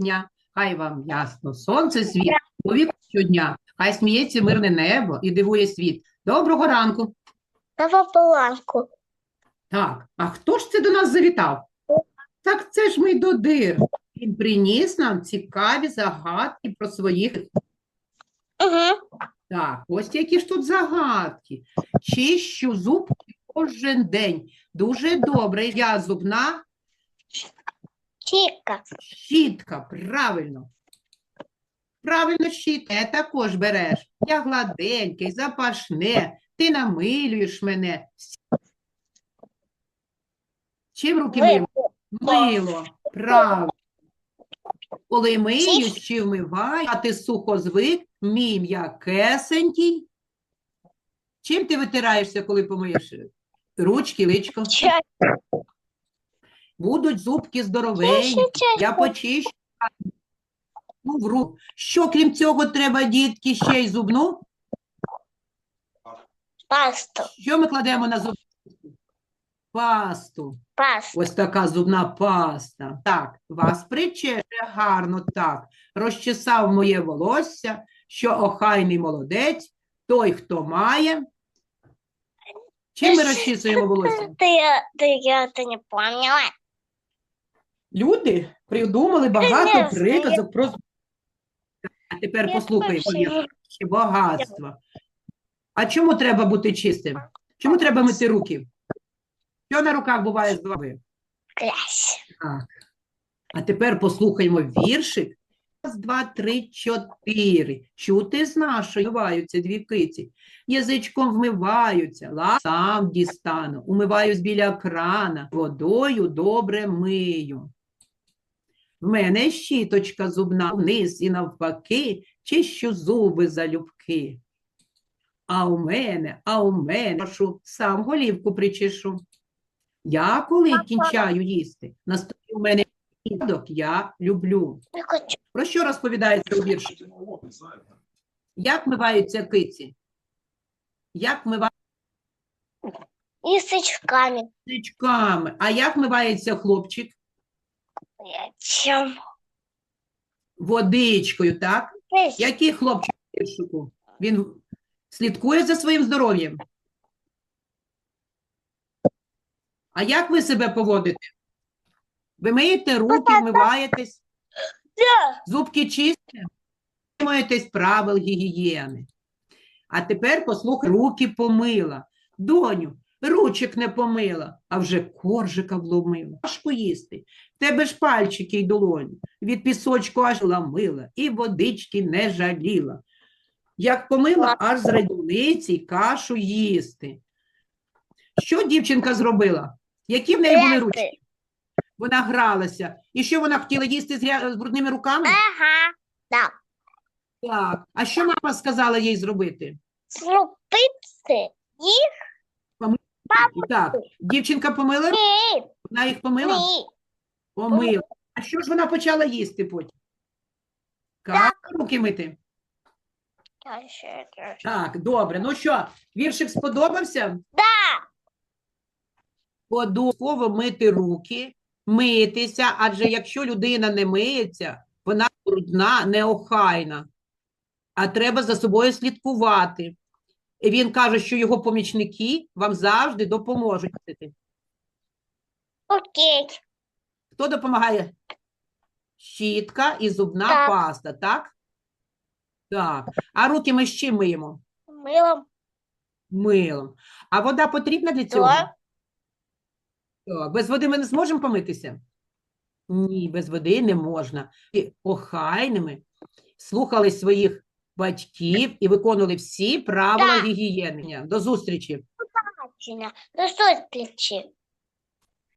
вересня. Хай вам ясно сонце світ, повік щодня. Хай сміється мирне небо і дивує світ. Доброго ранку. На поланку. Так, а хто ж це до нас завітав? Так це ж мій додир. Він приніс нам цікаві загадки про своїх. Угу. Так, ось які ж тут загадки. Чищу зубки кожен день. Дуже добре. Я зубна Чика. щітка. Правильно. Правильно, щітка. Я також береш. Я гладенький, запашне. Ти намилюєш мене. Чим руки миємо? Мило, правильно. Коли миють чи вмиваю, а ти сухо звик, мій м'якесенький. Чим ти витираєшся, коли помиєш ручки, личко? Чай. Будуть зубки здоровенькі, я почищу. Ну, в ру- Що, крім цього, треба, дітки, ще й зубну? Пасту. Що ми кладемо на зубну? Пасту. Пасту. Ось така зубна паста. Так, вас причеше гарно так. Розчесав моє волосся, що охайний молодець, той, хто має. Чим ми розчісуємо волосся? Ты, ты, я это не поняла. Люди придумали багато приказок про А тепер Я послухаємо ще багатство. А чому треба бути чистим? Чому треба мити руки? Що на руках буває з голови? Так. А тепер послухаймо віршик. Раз, два, три, чотири. Чути з нашої вмиваються дві киці. Язичком вмиваються, ла сам дістану. Умиваюсь біля крана, водою добре мию. В мене щіточка зубна вниз і навпаки, чищу зуби залюбки. А у мене, а у мене, прошу, сам голівку причешу. Я, коли кінчаю їсти, на столі у мене їдок я люблю. Про що розповідається у вірші? Як миваються киці? Як миваються очками. А як мивається хлопчик? Чем? Водичкою, так? Який хлопчик віршику? Він слідкує за своїм здоров'ям? А як ви себе поводите? Ви миєте руки, вмиваєтесь? Зубки чисті, дотримуєтесь правил гігієни. А тепер послухай, руки помила. Доню, ручок не помила, а вже коржика вломила. Важко їсти. В тебе ж пальчики й долоні. Від пісочку аж ламила і водички не жаліла. Як помила, аж з радівниці кашу їсти. Що дівчинка зробила? Які в неї були ручки? Вона гралася. І що вона хотіла їсти з, з брудними руками? Ага. Да. Так. А що мама сказала їй зробити? Слупицы. Так, дівчинка помила? Вона їх помила? Помила. А що ж вона почала їсти потім? Як руки мити? Так, добре. Ну що, віршик сподобався? Да. Обов'язково мити руки, митися, адже якщо людина не миється, вона брудна, неохайна, а треба за собою слідкувати. І він каже, що його помічники вам завжди допоможуть. Окей. Хто допомагає? Щітка і зубна Так. паста, так? Так. А руки ми з чим миємо? Мылом. Милом. А вода потрібна для цього? Так. Так. Без води ми не зможемо помитися? Ні, без води не можна. І охайними слухали своїх батьків і виконували всі правила гігієни. До зустрічі! До зустрічі.